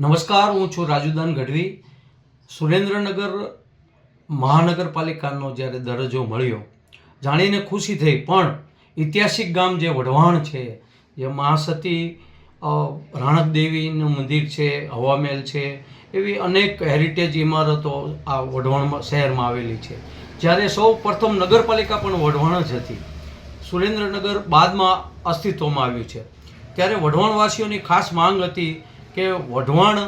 નમસ્કાર, હું છું રાજુદાન ગઢવી. સુરેન્દ્રનગર મહાનગરપાલિકાનો જ્યારે દરજ્જો મળ્યો, જાણીને ખુશી થઈ, પણ ઐતિહાસિક ગામ જે વઢવાણ છે, જે મહાસતી રાણક દેવીનું મંદિર છે હવામહેલ છે, એવી અનેક હેરિટેજ ઇમારતો આ વઢવાણ શહેરમાં આવેલી છે. જ્યારે સૌ પ્રથમ નગરપાલિકા પણ વઢવાણ જ હતી. સુરેન્દ્રનગર બાદમાં અસ્તિત્વમાં આવ્યું છે. ત્યારે વઢવાણવાસીઓની ખાસ માંગ હતી કે વઢવાણ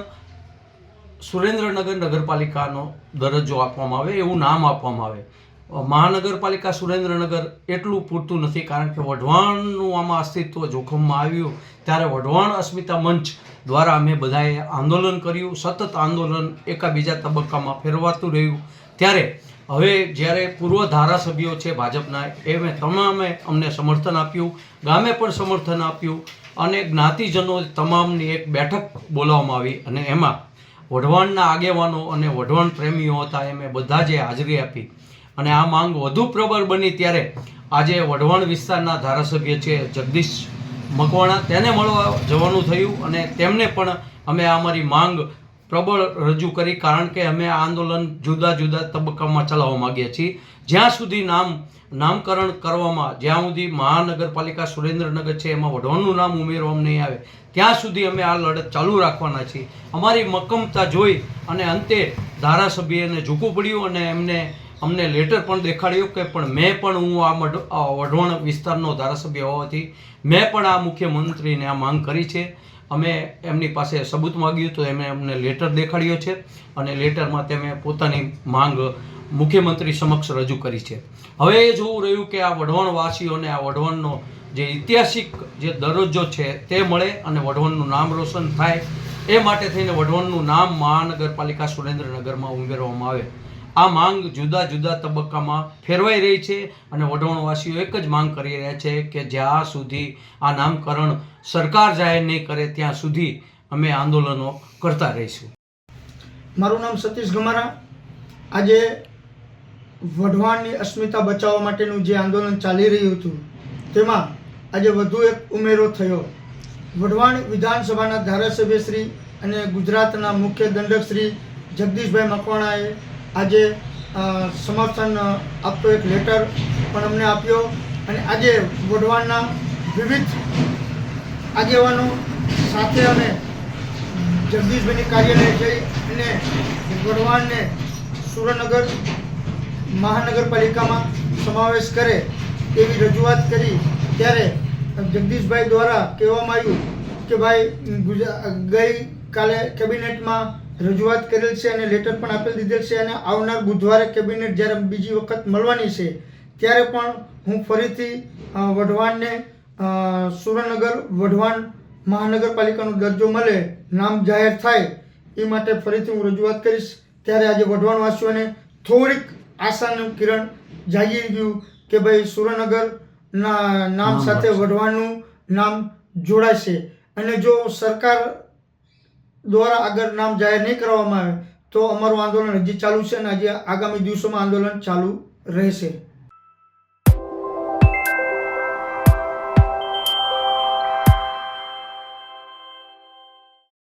સુરેન્દ્રનગર નગરપાલિકાનો દરજ્જો આપવામાં આવે, એવું નામ આપવામાં આવે. મહાનગરપાલિકા સુરેન્દ્રનગર એટલું પૂરતું નથી કારણ કે વઢવાણનું આમાં અસ્તિત્વ જોખમમાં આવ્યું. ત્યારે વઢવાણ અસ્મિતા મંચ દ્વારા અમે બધાએ આંદોલન કર્યું, સતત આંદોલન એકાબીજા તબક્કામાં ફેરવાતું રહ્યું. ત્યારે હવે જ્યારે પૂર્વ ધારાસભ્યો છે ભાજપના, એમે તમામે અમને સમર્થન આપ્યું, ગામે પણ સમર્થન આપ્યું. અને જ્ઞાતિજનો તમામની એક બેઠક બોલાવવામાં આવી અને એમાં વઢવાણના આગેવાનો અને વઢવાણ પ્રેમીઓ હતા એમે બધા જે હાજરી આપી. અને આ માંગ વધુ પ્રબળ બની ત્યારે આજે વઢવાણ વિસ્તારના ધારાસભ્ય છે જગદીશ મકવાણા. તેને મળવા જવાનું થયું અને તેમને પણ અમે આ અમારી માંગ પ્રબળ રજૂ કરી કારણ કે અમે આ આંદોલન જુદા જુદા તબક્કામાં ચલાવવા માગીએ છીએ. જ્યાં સુધી નામ, નામકરણ કરવામાં, જ્યાં સુધી મહાનગરપાલિકા સુરેન્દ્રનગર છે, એમાં વઢવાણનું નામ ઉમેરવામાં નહીં આવે, ત્યાં સુધી અમે આ લડત ચાલુ રાખવાના છીએ. અમારી મક્કમતા જોઈ અને અંતે ધારાસભ્યને ઝૂકવું પડ્યું અને એમને, અમને લેટર પણ દેખાડ્યું કે પણ મેં પણ હું આ વઢવાણ વિસ્તારનો ધારાસભ્ય હોવાથી મેં પણ આ મુખ્યમંત્રીને આ માંગ કરી છે. અમે એમની પાસે સબૂત માગ્યું તો એમણે અમને લેટર દેખાડ્યો છે અને લેટરમાં તેમણે પોતાની માંગ મુખ્યમંત્રી સમક્ષ રજૂ કરી છે. હવે એ જોવું રહ્યું કે આ વઢવાણવાસીઓને આ વઢવાણનો જે ઐતિહાસિક જે દરજ્જો છે તે મળે અને વઢવાણનું નામ રોશન થાય. એ માટે થઈને વઢવાણનું નામ મહાનગરપાલિકા સુરેન્દ્રનગરમાં ઉમેરવામાં આવે. આ માંગ જુદા જુદા તબક્કામાં ફેરવાઈ રહી છે અને વઢવાણવાસીઓ એક જ માંગ કરી રહ્યા છે કે જ્યાં સુધી આ નામકરણ સરકાર જાહેર નહીં કરે, ત્યાં સુધી અમે આંદોલનો કરતા રહીશું. મારું નામ સતીશ ગમારા. આજે વઢવાણની અસ્મિતા બચાવવા માટેનું જે આંદોલન ચાલી રહ્યું હતું, તેમાં આજે વધુ એક ઉમેરો થયો. વઢવાણ વિધાનસભાના ધારાસભ્ય શ્રી અને ગુજરાતના મુખ્ય દંડકશ્રી જગદીશભાઈ મકવાણાએ આજે સમર્થન આપતો એક લેટર પણ અમને આપ્યો અને આજે વઢવાણના વિવિધ આગેવાનો સાથે અમે જગદીશભાઈની કાર્યાલય જઈ અને વઢવાણને સુરેન્દ્રનગર મહાનગરપાલિકામાં સમાવેશ કરે એવી રજૂઆત કરી. ત્યારે જગદીશભાઈ દ્વારા કહેવામાં આવ્યું કે ભાઈ ગઈ કાલે કેબિનેટમાં રજૂઆત કરેલ છે અને લેટર પણ આપેલ દીધેલ છે અને આવનાર બુધવારે કેબિનેટ જ્યારે બીજી વખત મળવાની છે ત્યારે પણ હું ફરીથી વઢવાણને સુરેન્દ્રનગર વઢવાણ મહાનગરપાલિકાનો દરજ્જો મળે નામ જાહેર થાય એ માટે ફરીથી હું રજૂઆત કરીશ ત્યારે આજે વઢવાણવાસીઓને થોડીક આશાનું કિરણ જાગી ગયું કે ભાઈ સુરેન્દ્રનગરના નામ સાથે. વઢવાણનું નામ જોડાશે અને જો સરકાર દ્વારા આગળ નામ જાહેર નહીં કરવામાં આવે તો અમારું આંદોલન હજી ચાલુ છે અને હજી આગામી દિવસોમાં આંદોલન ચાલુ રહેશે.